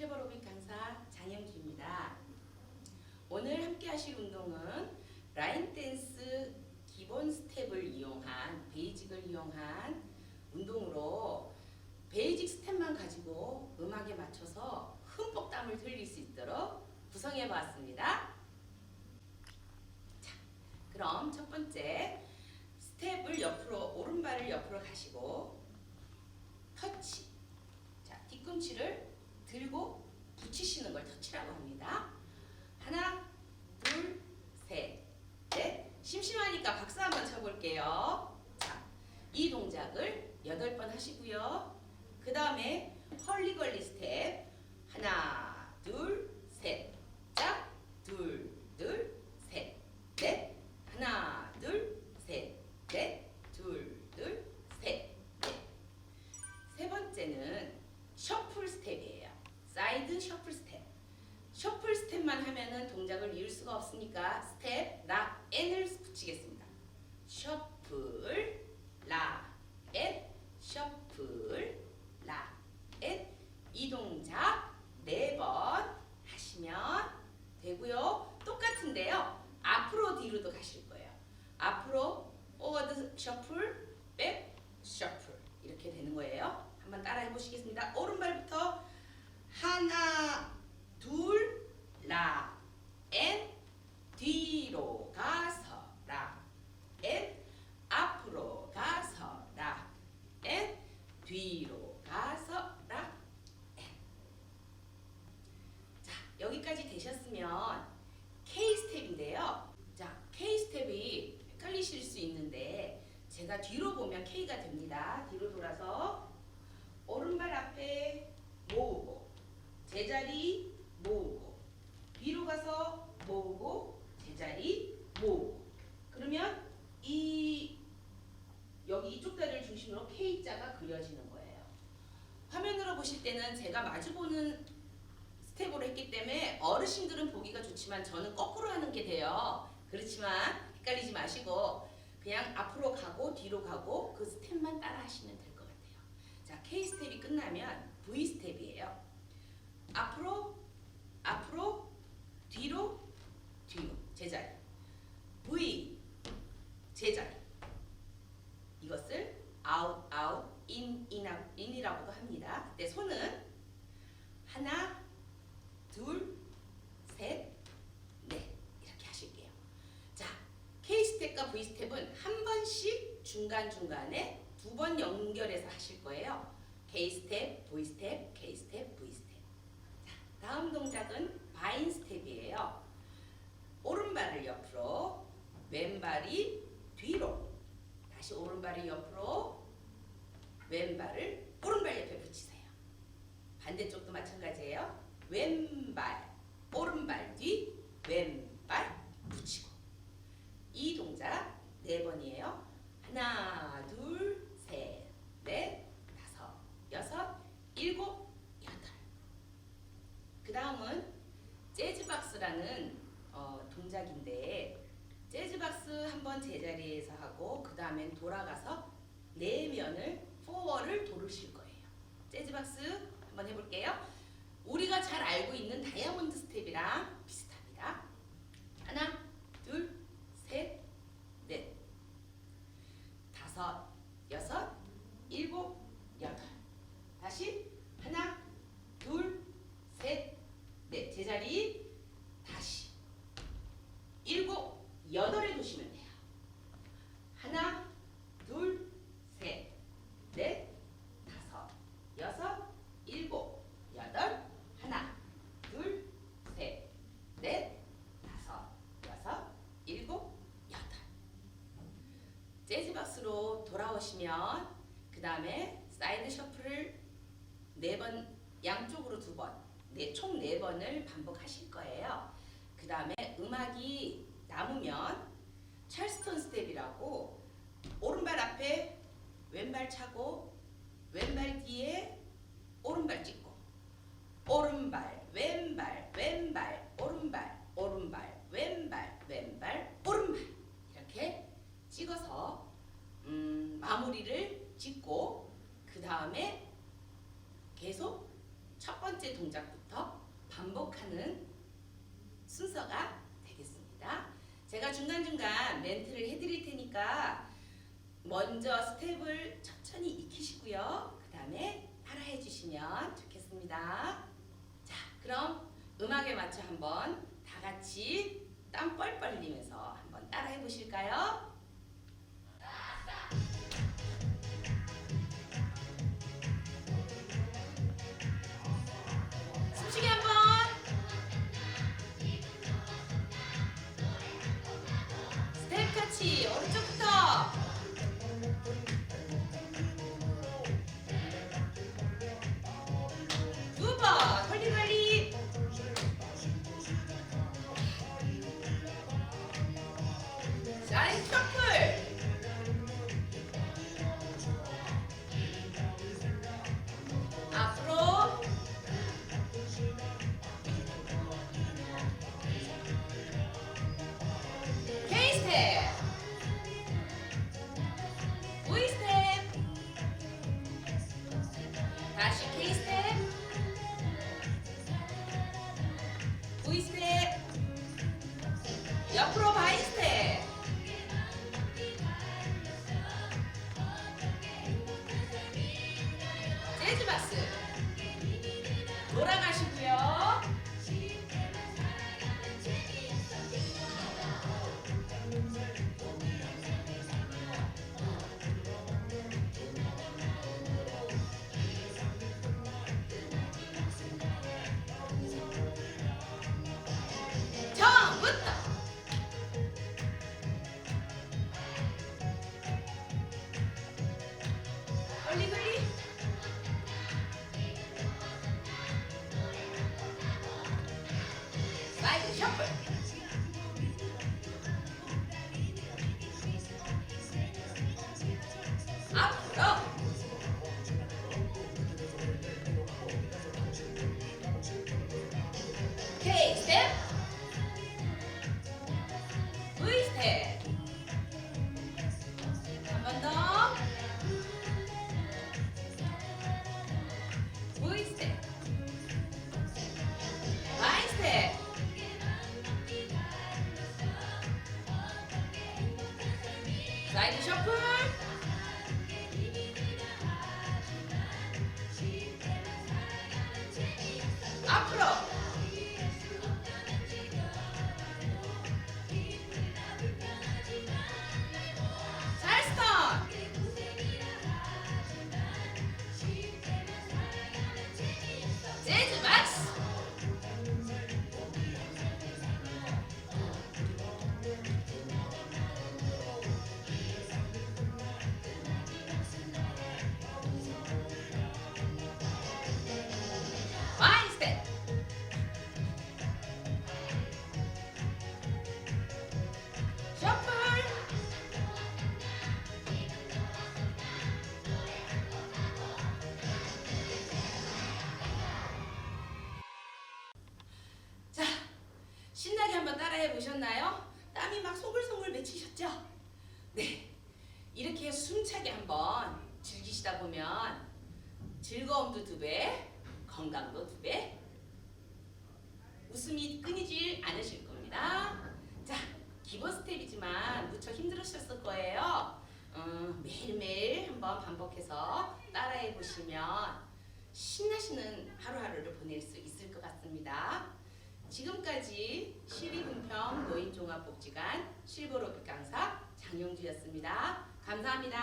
트레버로빅 강사 장영주입니다. 오늘 함께 하실 운동은 라인 댄스 기본 스텝을 이용한 베이직을 이용한 운동으로 베이직 스텝만 가지고 음악에 맞춰서 흠뻑 땀을 흘릴 수 있도록 구성해 보았습니다. 자, 그럼 첫 번째 스텝을 옆으로 오른발을 옆으로 가시고 터치. 자, 뒤꿈치를 들고 붙이시는 걸 터치라고 합니다. 하나, 둘, 셋, 넷. 심심하니까 박수 한번 쳐볼게요. 자, 이 동작을 여덟 번 하시고요. 그 다음에 헐리걸리 스텝. 하나, 둘, 셋. 짝, 둘, 둘, 셋, 넷. 하나, 둘, 셋, 넷. 둘, 둘, 셋, 넷. 세 번째는 셔플 스텝이에요. 사이드 셔플 스텝. 셔플 스텝만 하면은 동작을 이을 수가 없으니까 스텝, 락, 앤을 붙이겠습니다. 셔플, 락, 앤, 셔플, 락, 앤. 이 동작 네 번 하시면 되고요. 똑같은데요. 앞으로 뒤로도 가실 거예요. 앞으로 포워드 셔플, 백 셔플 이렇게 되는 거예요. 한번 따라 해보시겠습니다. 오른발부터 하나, 둘, 라, 앤, 뒤로 가서 라, 앤, 앞으로 가서 라, 앤, 뒤로 가서 라, 앤. 자, 여기까지 되셨으면 K 스텝인데요. 자, K 스텝이 헷갈리실 수 있는데 제가 뒤로 보면 K가 됩니다. 뒤로 돌아서 오른발 앞에 모으고 제자리 모으고 뒤로 가서 모으고 제자리 모으고 그러면 이 여기 이쪽 다리를 중심으로 K자가 그려지는 거예요. 화면으로 보실 때는 제가 마주보는 스텝으로 했기 때문에 어르신들은 보기가 좋지만 저는 거꾸로 하는 게 돼요. 그렇지만 헷갈리지 마시고 그냥 앞으로 가고 뒤로 가고 그 스텝만 따라 하시면 될 것 같아요. 자, K 스텝이 끝나면 V 스텝이에요. 앞으로 앞으로 뒤로 뒤로 제자리 V 제자리 이것을 아웃 아웃 인 인아 인이라고도 합니다. 그때 손은 하나 둘 셋 넷 이렇게 하실게요. 자 K 스텝과 V 스텝은 한 번씩 중간 중간에 두 번 연결해서 하실 거예요. K 스텝, V 스텝, K 스텝, V 스텝. 자, 다음 동작은 바인 스텝이에요. 오른발을 옆으로, 왼발이 뒤로. 다시 오른발이 옆으로, 왼발을 오른발 옆에 붙이세요. 반대쪽도 마찬가지예요. 왼발, 오른발 뒤, 왼발 붙이고. 이 동작 네 번이에요. 하나, 둘, 셋, 넷, 다섯, 여섯, 일곱, 여덟. 그 다음은 재즈박스라는 어, 동작인데 재즈박스 한번 제자리에서 하고 그 다음엔 돌아가서 내면을 포워를 돌으실 거예요. 재즈박스 한번 해볼게요. 우리가 잘 알고 있는 다이아몬드 스텝이랑 비슷합니다. 하나, 둘, 셋, 넷, 다섯, 여섯, 일곱, 여덟. 다시 하나, 둘, 셋, 넷. 제자리 다시 일곱, 두시면 돼요. 하나, 둘, 셋, 넷, 다섯, 여섯, 일곱, 여덟. 하나, 둘, 셋, 넷, 다섯, 여섯, 일곱, 여덟. 재즈박스로 돌아오시면 그 다음에 사이드 셔플을 네 번 양쪽으로 두 번, 네, 총 네 번을 반복하실 거예요. 그 다음에 음악이 남으면 찰스턴 스텝이라고 오른발 앞에 왼발 차고 왼발 뒤에 오른발 찍고 오른발 왼발 왼발 오른발 오른발 왼발 왼발 오른발 이렇게 찍어서 음, 마무리를 짓고 그 다음에 계속 첫첫 번째 동작부터 반복하는 순서가. 제가 중간중간 멘트를 해드릴 테니까 먼저 스텝을 천천히 익히시고요. 그 다음에 따라해 주시면 좋겠습니다. 자, 그럼 음악에 맞춰 한번 다 같이 땀 뻘뻘 흘리면서 한번 따라해 보실까요? 숨차게 한번 즐기시다 보면 즐거움도 두 배, 건강도 두 배, 웃음이 끊이질 않으실 겁니다. 자, 기본 스텝이지만 무척 힘들으셨을 거예요. 음, 매일매일 한번 반복해서 따라해 보시면 신나시는 하루하루를 보낼 수 있을 것 같습니다. 지금까지 시리분평 노인종합복지관 실버로드 강사 장용주였습니다. 감사합니다.